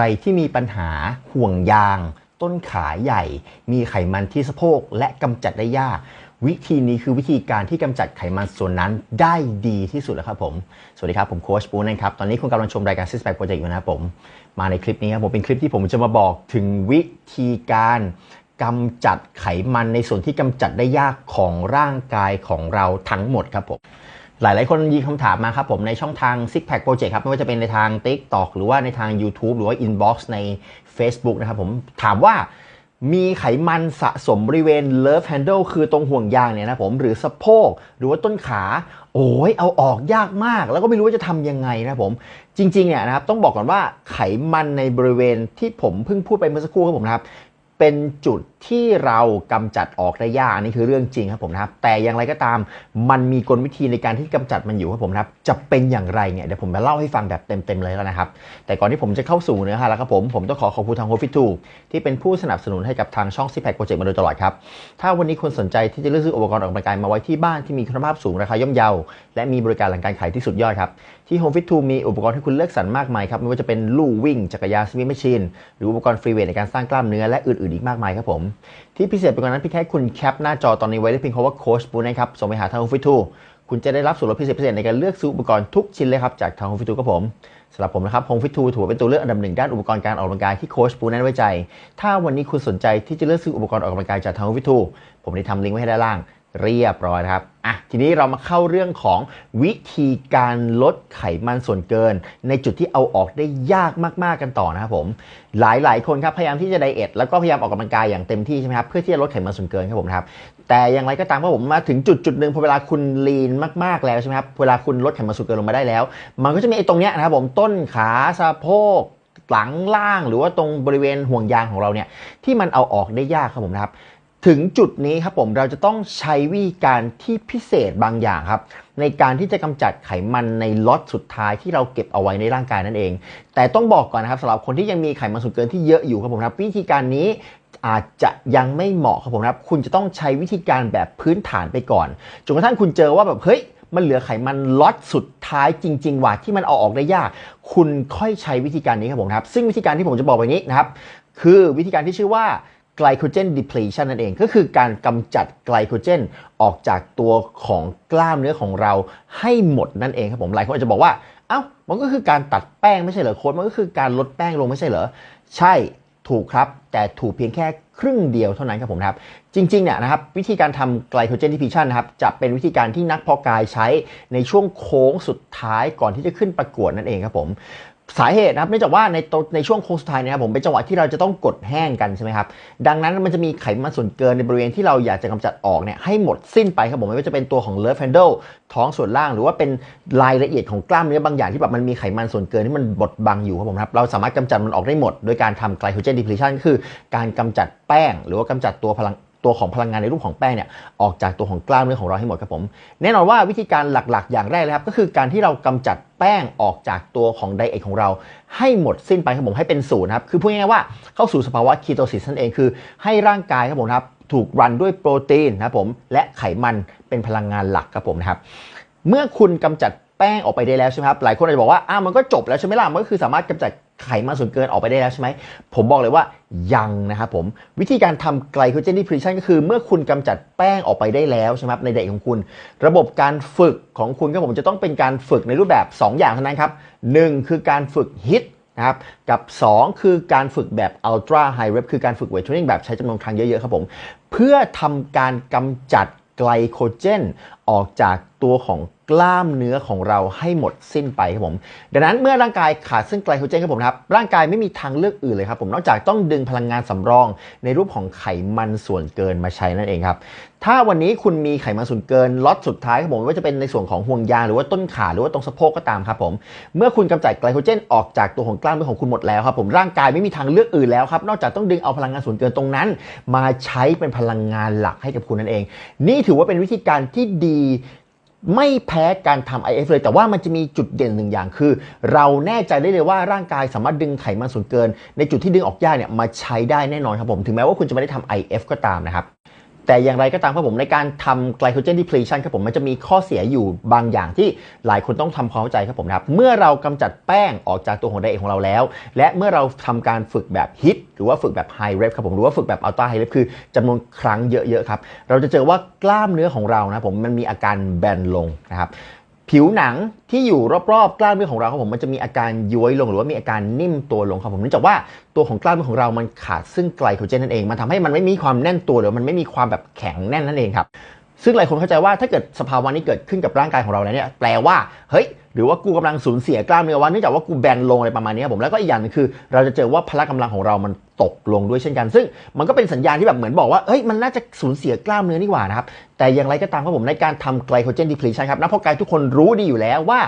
รที่มีปัญหาห่วงยาง ต้นขาใหญ่ มีไขมันที่สะโพกและกำจัดได้ยากวิธีนี้คือวิธีการที่กำจัดไขมันส่วนนั้นได้ดีที่สุดแล้วครับผม สวัสดีครับ ผมโค้ชปูนะครับ ตอนนี้คุณกำลังชมรายการ Six Pack Project อยู่นะครับผม มาในคลิปนี้ครับผมเป็นคลิปที่ผมจะมาบอกถึงวิธีการกำจัดไขมันในส่วนที่กำจัดได้ยากของร่างกายของเราทั้งหมดครับผม หลายๆ คนยิงคำถามมาครับผมในช่องทาง Six Pack Project ครับ ไม่ว่าจะเป็นในทาง TikTok หรือว่าในทาง YouTube หรือว่า Inbox ใน Facebook นะครับผมถามว่ามีไขมันสะสมบริเวณ Love Handle คือตรงห่วงยางเนี่ยนะผมหรือสะโพก หรือว่าต้นขา โอ้ยเอาออกยากมาก แล้วก็ไม่รู้ว่าจะทำยังไงนะผม จริง ๆ เนี่ยนะครับต้องบอกก่อนว่าไขมันในบริเวณที่ผมเพิ่งพูดไปเมื่อสักครู่ครับผมนะครับเป็นจุด ที่เรากำจัดออกได้ยากอันนี่คือเรื่องจริงครับผมนะครับ แต่อย่างไรก็ตามมันมีกลวิธีในการที่กำจัดมันอยู่ครับผมนะครับ จะเป็นอย่างไรเนี่ยเดี๋ยวผมจะเล่าให้ฟังแบบเต็มๆเลยแล้วนะครับ แต่ก่อนที่ผมจะเข้าสู่เนื้อหาแล้วครับผม ผมต้องขอขอบคุณทาง h o f i t 2ที่เป็นผู้สนับสนุนให้กับทางช่อง c p a c Project มาโดยตลอดครับ ถ้าวันนี้คุณสนใจที่จะเลือกซื้ออุปกรณ์ออกกำลังกายมาไว้ที่บ้านที่มีคุณภาพสูงราคาย่อมเยาและมีบริการหลังการขายที่สุดยอดครับที่ Home Fit 2มีอุปกรณ์ให้คุณเลือกสรรมากมายครับไม่ว่าจะเป็นลู่วิ่งจักรยานสวิมแมชชีนหรืออุปกรณ์ฟรีเวทในการสร้างกล้ามเนื้อและอื่นๆอีกมากมายครับผมที่พิเศษไปกว่านั้นพี่แค่คุณแคปหน้าจอตอนนี้ไว้ได้เพียงเพราะว่าโค้ชบูนะครับส่งไปหาทางโฮฟิทูคุณจะได้รับส่วนลดพิเศษพิเศษในการเลือกซื้ออุปกรณ์ทุกชิ้นเลยครับจากทางโฮฟิทูครับผมสำหรับผมนะครับโฮมฟิตทูถือเป็นตัวเลือกอันดับหนึ่งด้านอุปกรณ์การออกกำลังกายที่โค้ชปูนั้นไว้ใจ ถ้าวันนี้คุณสนใจที่จะเลือกซื้ออุปกรณ์ออกกำลังกายจากทางโฮมฟิตทูผมได้ทำลิงก์ไว้ให้ด้านล่าง เรียบร้อยนะครับ อะ ทีนี้เรามาเข้าเรื่องของวิธีการลดไขมันส่วนเกิน ในจุดที่เอาออกได้ยากมากๆกันต่อนะครับผม หลายๆ คนครับพยายามที่จะไดเอทแล้วก็พยายามออกกำลังกายอย่างเต็มที่ใช่ไหมครับ เพื่อที่จะลดไขมันส่วนเกินครับผมครับ แต่อย่างไรก็ตามครับผมมาถึงจุดจุดหนึ่งพอเวลาคุณลีนมากๆแล้วใช่ไหมครับ เวลาคุณลดไขมันส่วนเกินลงมาได้แล้ว มันก็จะมีไอ้ตรงเนี้ยนะครับผม ต้นขาสะโพกหลังล่างหรือว่าตรงบริเวณห่วงยางของเราเนี่ยที่มันเอาออกได้ยากครับผมนะครับ ถึงจุดนี้ครับผมเราจะต้องใช้วิธีการที่พิเศษบางอย่างครับ ในการที่จะกำจัดไขมันในล็อตสุดท้ายที่เราเก็บเอาไว้ในร่างกายนั่นเอง แต่ต้องบอกก่อนนะครับสำหรับคนที่ยังมีไขมันส่วนเกินที่เยอะอยู่ครับผมครับวิธีการนี้อาจจะยังไม่เหมาะครับผมครับ คุณจะต้องใช้วิธีการแบบพื้นฐานไปก่อนจนกระทั่งคุณเจอว่าแบบเฮ้ยมันเหลือไขมันล็อตสุดท้ายจริง ๆ ว่ะที่มันเอาออกได้ยาก คุณค่อยใช้วิธีการนี้ครับผมครับ ซึ่งวิธีการที่ผมจะบอกไปนี้นะครับ คือวิธีการที่ชื่อว่า glycogen depletion นั่นเอง ก็คือการกำจัดไกลโคเจนออกจากตัวของกล้ามเนื้อของเราให้หมดนั่นเองครับผมหลายคนอาจจะบอกว่า เอ้า มันก็คือการตัดแป้งไม่ใช่เหรอโค้ดมันก็คือการลดแป้งลงไม่ใช่เหรอ ใช่ถูกครับ แต่ถูกเพียงแค่ครึ่งเดียวเท่านั้นครับผมครับ จริงๆเนี่ยนะครับวิธีการทำไกลโคเจนดิพิชันนะครับจะเป็นวิธีการที่นักเพาะกายใช้ในช่วงโค้งสุดท้ายก่อนที่จะขึ้นประกวดนั่นเองครับผม สาเหตุนะครับเนื่องจากว่าในตในช่วงโค้งสุดท้ายเนะครับผมเป็นจังหวะที่เราจะต้องกดแห้งกันใช่ไหมครับดังนั้นมันจะมีไขมันส่วนเกินในบริเวณที่เราอยากจะกำจัดออกเนี่ยให้หมดสิ้นไปครับผมไม่ว่าจะเป็นตัวของ love handle ท้องส่วนล่าง หรือว่าเป็นรายละเอียดของกล้ามเนื้อบางอย่างที่แบบมันมีไขมันส่วนเกินที่มันบดบังอยู่ครับผมครับเราสามารถกำจัดมันออกได้หมด โดยการทำ glycogen depletion ก็คือการกำจัดแป้ง หรือว่ากำจัดตัวพลัง ตัวของพลังงานในรูปของแป้งเนี่ยออกจากตัวของกล้ามเนื้อของเราให้หมดครับผม แน่นอนว่าวิธีการหลักๆ อย่างแรกเลยครับ ก็คือการที่เรากำจัดแป้งออกจากตัวของไดเอทของเรา ให้หมดสิ้นไปครับผมให้เป็นศูนย์ครับคือพูดง่ายๆว่าเข้าสู่สภาวะคีโตซิสนั่นเองคือ ให้ร่างกายครับผมครับถูกรันด้วยโปรตีนนะครับผมและไขมันเป็นพลังงานหลักครับผมนะครับเมื่อคุณกำจัด แป้งออกไปได้แล้วใช่ไหมครับ หลายคนอาจจะบอกว่า อ้าวมันก็จบแล้วใช่ไหมล่ะ มันก็คือสามารถกำจัดไขมันส่วนเกินออกไปได้แล้วใช่ไหม ผมบอกเลยว่ายังนะครับผม วิธีการทำไกลโคเจนดิพรีชันก็คือ เมื่อคุณกำจัดแป้งออกไปได้แล้วใช่ไหมครับในเด็กของคุณ ระบบการฝึกของคุณก็ผมจะต้องเป็นการฝึกในรูปแบบ 2 อย่างเท่านั้นครับหนึ่งคือการฝึกฮิตนะครับกับ 2 คือการฝึกแบบ ultra high rep คือการฝึกเวทเทรนนิ่งแบบใช้จำนวนครั้งเยอะๆครับผม เพื่อทำการกำจัดไกลโคเจนออกจาก ตัวของกล้ามเนื้อของเราให้หมดสิ้นไปครับผม ดังนั้นเมื่อร่างกายขาดซึ่งไกลโคเจนครับผมครับ ร่างกายไม่มีทางเลือกอื่นเลยครับผม นอกจากต้องดึงพลังงานสำรอง ในรูปของไขมันส่วนเกินมาใช้นั่นเองครับ ถ้าวันนี้คุณมีไขมันส่วนเกินล็อตสุดท้ายครับผมว่าจะเป็นในส่วนของห่วงยางหรือว่าต้นขาหรือว่าตรงสะโพกก็ตามครับผม เมื่อคุณกำจัดไกลโคเจนออกจากตัวของกล้ามเนื้อของคุณหมดแล้วครับผมร่างกายไม่มีทางเลือกอื่นแล้วครับ นอกจากต้องดึงเอาพลังงานส่วนเกินตรงนั้น มาใช้เป็นพลังงานหลักให้กับคุณนั่นเอง นี่ถือว่าเป็นวิธีการที่ดี ไม่แพ้การทำ IF เลย แต่ว่ามันจะมีจุดเด่นหนึ่งอย่างคือ เราแน่ใจได้เลยว่าร่างกายสามารถดึงไขมันส่วนเกิน ในจุดที่ดึงออกยากเนี่ยมาใช้ได้แน่นอนครับผม ถึงแม้ว่าคุณจะไม่ได้ทำ IF ก็ตามนะครับ แต่อย่างไรก็ตามครับผมในการทำไกลโคเจนดิพลีชันครับผมมันจะมีข้อเสียอยู่บางอย่างที่หลายคนต้องทำความเข้าใจครับผมนะครับเมื่อเรากำจัดแป้งออกจากตัวของไดเอทของเราแล้ว และเมื่อเราทำการฝึกแบบฮิตหรือว่าฝึกแบบไฮเรฟครับผมหรือว่าฝึกแบบอัลต้าไฮเรฟคือจำนวนครั้งเยอะๆครับเราจะเจอว่ากล้ามเนื้อของเรานะผมมันมีอาการแบนลงนะครับ ผิวหนังที่อยู่รอบๆกล้ามเนื้อของเราครับผมมันจะมีอาการย้วยลงหรือว่ามีอาการนิ่มตัวลงครับผมเนื่องจากว่าตัวของกล้ามเนื้อของเรามันขาดซึ่งไกลโคเจนนั่นเองมันทำให้มันไม่มีความแน่นตัวหรือมันไม่มีความแบบแข็งแน่นนั่นเองครับซึ่งหลายคนเข้าใจว่าถ้าเกิดสภาวะนี้เกิดขึ้นกับร่างกายของเราแล้วเนี่ยแปลว่าเฮ้ย หรือว่ากูกำลังสูญเสียกล้ามเนื้อวะเนื่องจากว่ากูแบนลงอะไรประมาณนี้ผมแล้วก็อีกอย่างนึงคือ เราจะเจอว่าพละกำลังของเรามันตกลงด้วยเช่นกัน ซึ่งมันก็เป็นสัญญาณที่แบบเหมือนบอกว่าเฮ้ยมันน่าจะสูญเสียกล้ามเนื้อนี่หว่านะครับแต่อย่างไรก็ตามครับผมในการทำไกลโคเจนดิพลีชันครับนักพาะกายทุกคนรู้ดีอยู่แล้วว่า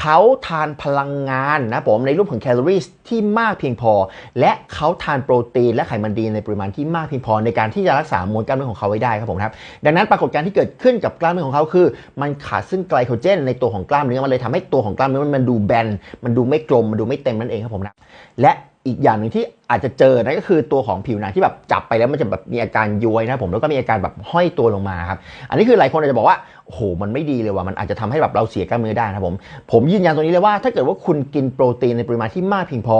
เขาทานพลังงานนะผมในรูปของแคลอรี่ที่มากเพียงพอ และเขาทานโปรตีนและไขมันดีในปริมาณที่มากเพียงพอ ในการที่จะรักษามวลกล้ามเนื้อของเขาไว้ได้ครับผมครับดังนั้นปรากฏการณ์ที่เกิดขึ้นกับกล้ามเนื้อของเขาคือ มันขาดซึ่งไกลโคเจนในตัวของกล้ามเนื้อมันเลยทำให้ตัวของกล้ามเนื้อมันดูแบนมันดูไม่กลมมันดูไม่เต็มนั่นเองครับผมนะและอีกอย่างหนึ่งที่อาจจะเจอนั่นก็คือตัวของผิวหนังที่แบบจับไปแล้วมันจะแบบมีอาการย้วยนะผมแล้วก็มีอาการแบบห้อยตัวลงมาครับอันนี้คือหลายคนอาจจะบอกว่า โอ้โหมันไม่ดีเลยว่ะมันอาจจะทำให้แบบเราเสียกล้ามเนื้อได้นะครับผมผมยืนยันตรงนี้เลยว่า ถ้าเกิดว่าคุณกินโปรตีนในปริมาณที่มากเพียงพอ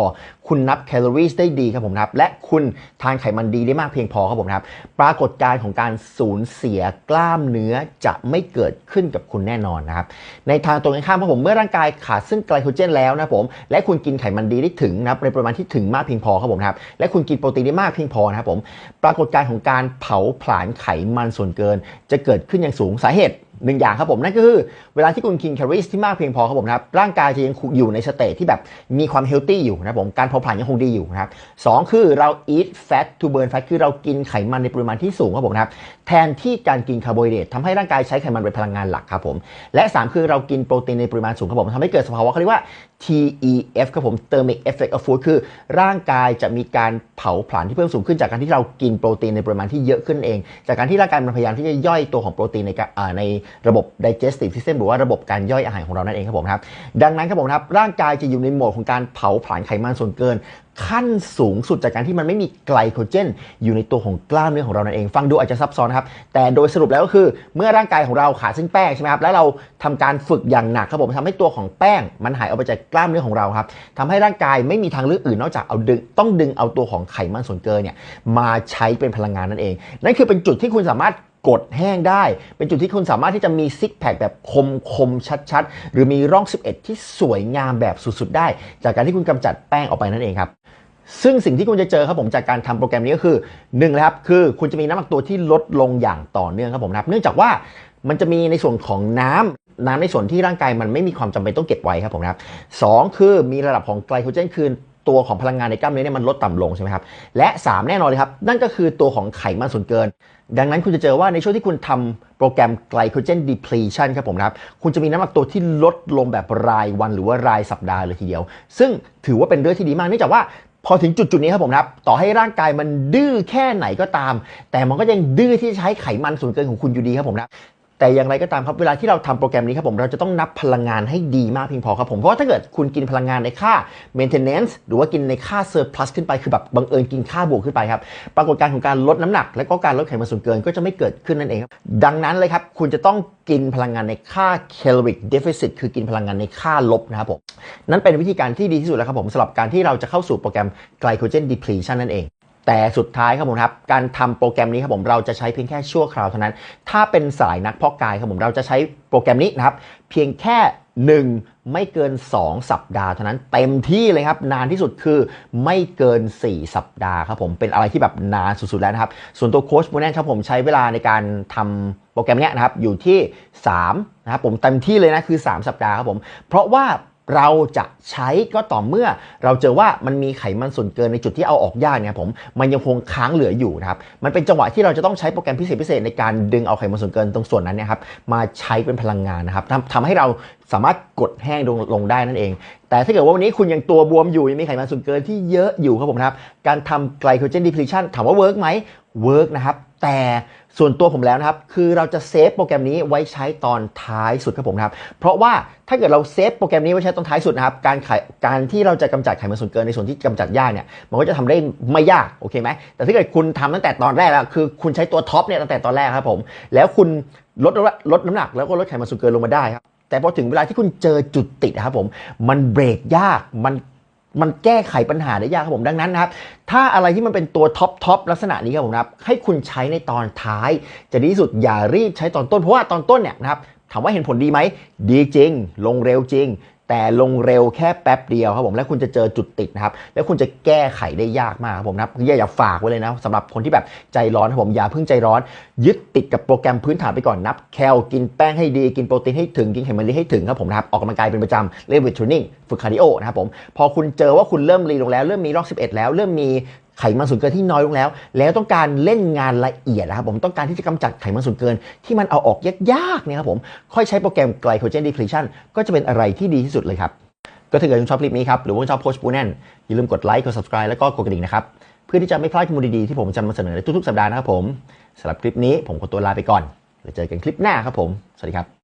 คุณนับแคลอรี่ได้ดีครับผมนะครับและคุณทานไขมันดีได้มากเพียงพอครับผมนะครับปรากฏการณ์ของการสูญเสียกล้ามเนื้อจะไม่เกิดขึ้นกับคุณแน่นอนนะครับในทางตรงกันข้ามครับผมเมื่อร่างกายขาดซึ่งไกลโคเจนแล้วนะผมและคุณกินไขมันดีได้ถึงนะครับในปริมาณที่ถึงมากเพียงพอครับผมนะครับและคุณกินโปรตีนได้มากเพียงพอนะครับผมปรากฏการณ์ของการเผาผลาญไขมันส่วนเกิน จะเกิดขึ้นอย่างสูงสาเหตุหนึ่งอย่างครับผมนั่นก็คือเวลาที่คุณกินแคลอรี่ที่มากเพียงพอครับผมนะครับร่างกายจะยังอยู่ในสเตทที่แบบมีความเฮลตี้อยู่นะครับผมการเผาผลาญยังคงดีอยู่นะครับสองคือเรา eat fat to burn fat คือเรากินไขมันในปริมาณที่สูงครับผมนะครับแทนที่การกินคาร์โบไฮเดรตทำให้ร่างกายใช้ไขมันเป็นพลังงานหลักครับผมและสามคือเรากินโปรตีนในปริมาณสูงครับผมทำให้เกิดสภาวะเขาเรียกว่า TEF ครับผม thermic effect of food คือร่างกายจะมีการเผาผลาญที่เพิ่มสูงขึ้นจากการที่เรากินโปรตีนในปริมาณที่เยอะขึ้นเอง จากการที่ร่างกายมันพยายามที่จะย่อยตัวของโปรตีนในในระบบ digestive system หรือว่าระบบการย่อยอาหารของเรานั่นเองครับผมครับ ดังนั้นครับผมครับร่างกายจะอยู่ในโหมดของการเผาผลาญไขมันส่วนเกิน ขั้นสูงสุดจากการที่มันไม่มีไกลโคเจน อยู่ในตัวของกล้ามเนื้อของเรานั่นเอง ฟังดูอาจจะซับซ้อนครับ แต่โดยสรุปแล้วก็คือเมื่อร่างกายของเราขาดซึ่งแป้งใช่ไหมครับแล้วเราทำการฝึกอย่างหนักครับผมทำให้ตัวของแป้ง มันหายออกไปจากกล้ามเนื้อของเราครับทำให้ร่างกายไม่มีทางเลือกอื่นนอกจากเอาดึงต้องดึงเอาตัวของไขมันส่วนเกินเนี่ยมาใช้เป็นพลังงานนั่นเองนั่นคือเป็นจุดที่คุณสามารถ กดแห้งได้ เป็นจุดที่คุณสามารถที่จะมีซิกแพคแบบคมคมชัดๆ หรือมีร่อง 11 ที่สวยงามแบบสุดๆ ได้ จากการที่คุณกำจัดแป้งออกไปนั่นเองครับซึ่งสิ่งที่คุณจะเจอครับผมจากการทำโปรแกรมนี้ก็คือหนึ่งเลยครับคือคุณจะมีน้ำหนักตัวที่ลดลงอย่างต่อเนื่องครับผมนะครับเนื่องจากว่ามันจะมีในส่วนของน้ำน้ำในส่วนที่ร่างกายมันไม่มีความจำเป็นต้องเก็บไว้ครับผมนะครับสองคือมีระดับของไกลโคเจนคือตัวของพลังงานในกล้ามเนื้อเนี่ยมันลดต่ำลงใช่ไหมครับและ 3 แน่นอนเลยครับ นั่นก็คือตัวของไขมันส่วนเกิน ดังนั้นคุณจะเจอว่าในช่วงที่คุณทำโปรแกรมไกลโคเจนดีพลีชันครับผมนะครับ คุณจะมีน้ำหนักตัวที่ลดลงแบบรายวันหรือว่ารายสัปดาห์เลยทีเดียว ซึ่งถือว่าเป็นเรื่องที่ดีมากเนื่องจากว่าพอถึงจุดจุดๆนี้ครับผมนะครับ ต่อให้ร่างกายมันดื้อแค่ไหนก็ตาม แต่มันก็ยังดื้อที่ใช้ไขมันส่วนเกินของคุณอยู่ดีครับผมนะ แต่อย่างไรก็ตามครับเวลาที่เราทำโปรแกรมนี้ครับผมเราจะต้องนับพลังงานให้ดีมากเพียงพอครับผมเพราะว่าถ้าเกิดคุณกินพลังงานในค่า maintenance หรือว่ากินในค่า surplus ขึ้นไปคือแบบบังเอิญกินค่าบวกขึ้นไปครับปรากฏการณ์ของการลดน้ำหนัก และก็การลดไขมันส่วนเกินก็จะไม่เกิดขึ้นนั่นเองครับดังนั้นเลยครับคุณจะต้องกินพลังงานในค่า caloric deficit คือกินพลังงานในค่าลบนะครับผมนั่นเป็นวิธีการที่ดีที่สุดแล้วครับผมสำหรับการที่เราจะเข้าสู่โปรแกรม glycogen depletion นั่นเอง แต่สุดท้ายครับผมครับการทำโปรแกรมนี้ครับผมเราจะใช้เพียงแค่ชั่วคราวเท่านั้น ถ้าเป็นสายนักเพาะกายครับผมเราจะใช้โปรแกรมนี้นะครับเพียงแค่ 1 ไม่เกิน 2 สัปดาห์เท่านั้นเต็มที่เลยครับ นานที่สุดคือไม่เกิน 4 สัปดาห์ครับผมเป็นอะไรที่แบบนานสุดๆแล้วนะครับ ส่วนตัวโค้ชโมแนนครับผมใช้เวลาในการทำโปรแกรมนี้นะครับอยู่ที่3นะครับผมเต็มที่เลยนะคือ 3 สัปดาห์ครับผมเพราะว่า เราจะใช้ก็ต่อเมื่อเราเจอว่ามันมีไขมันส่วนเกินในจุดที่เอาออกยากเนี่ยผมมันยังคงค้างเหลืออยู่นะครับมันเป็นจังหวะที่เราจะต้องใช้โปรแกรมพิเศษพิเศษในการดึงเอาไขมันส่วนเกินตรงส่วนนั้นเนะครับมาใช้เป็นพลังงานนะครับทำให้เราสามารถกดแห้งลงลงได้นั่นเอง แต่ถ้าเกิดว่าวันนี้คุณยังตัวบวมอยู่ยังมีไขมันส่วนเกินที่เยอะอยู่ครับผมนะครับการทำไกลโคเจนดิพลีชันถามว่าเวิร์กไหมเวิร์กนะครับแต่ ส่วนตัวผมแล้วนะครับ คือเราจะเซฟโปรแกรมนี้ไว้ใช้ตอนท้ายสุดครับผมนะครับ เพราะว่าถ้าเกิดเราเซฟโปรแกรมนี้ไว้ใช้ตอนท้ายสุดนะครับ การไขการที่เราจะกำจัดไขมันส่วนเกินในส่วนที่กำจัดยากเนี่ย มันก็จะทำได้ไม่ยากโอเคไหม แต่ถ้าเกิดคุณทำตั้งแต่ตอนแรกแล้ว คือคุณใช้ตัวท็อปเนี่ยตั้งแต่ตอนแรกครับผม แล้วคุณลดลดน้ำหนักแล้วก็ลดไขมันส่วนเกินลงมาได้ครับ แต่พอถึงเวลาที่คุณเจอจุดติดนะครับผม มันเบรกยาก มัน มันแก้ไขปัญหาได้ยากครับผมดังนั้นนะครับ ถ้าอะไรที่มันเป็นตัวท็อปท็อปลักษณะนี้ครับผมนะครับ ให้คุณใช้ในตอนท้าย จะดีที่สุดอย่ารีบใช้ตอนต้น เพราะว่าตอนต้นเนี่ยนะครับถามว่าเห็นผลดีไหม ดีจริง ลงเร็วจริง แต่ลงเร็วแค่แป๊บเดียวครับผมแล้วคุณจะเจอจุดติดนะครับแล้วคุณจะแก้ไขได้ยากมากครับผมนะครับอย่าอย่าฝากไว้เลยนะสำหรับคนที่แบบใจร้อนครับผมอย่าเพิ่งใจร้อน ยึดติดกับโปรแกรมพื้นฐานไปก่อนนับ แคลกินแป้งให้ดีกินโปรตีนให้ถึงกินไขมันดีให้ถึงครับผมนะครับออกกำลังกายเป็นประจำเล่นวิทเทรนนิ่งฝึกคาร์ดิโอนะครับผมพอคุณเจอว่าคุณเริ่มรีลงแล้วเริ่มมีรอบ11 แล้วเริ่มมี ไขมันส่วนเกินที่น้อยลงแล้ว แล้วต้องการเล่นงานละเอียดนะครับผมต้องการที่จะกำจัดไขมันส่วนเกิน ที่มันเอาออกยากๆเนี่ยครับผมค่อยใช้โปรแกรม glycogen depletion ก็จะเป็นอะไรที่ดีที่สุดเลยครับก็ถ้าเกิดคุณชอบคลิปนี้ครับหรือว่าชอบโพสต์ปูแน่นอย่าลืมกดไลค์กด subscribe แล้วก็กดกระดิ่งนะครับเพื่อที่จะไม่พลาดข้อมูลดีๆที่ผมจะมาเสนอในทุกๆสัปดาห์นะครับผมสำหรับคลิปนี้ผมขอตัวลาไปก่อนแล้วเจอกันคลิปหน้าครับผมสวัสดีครับ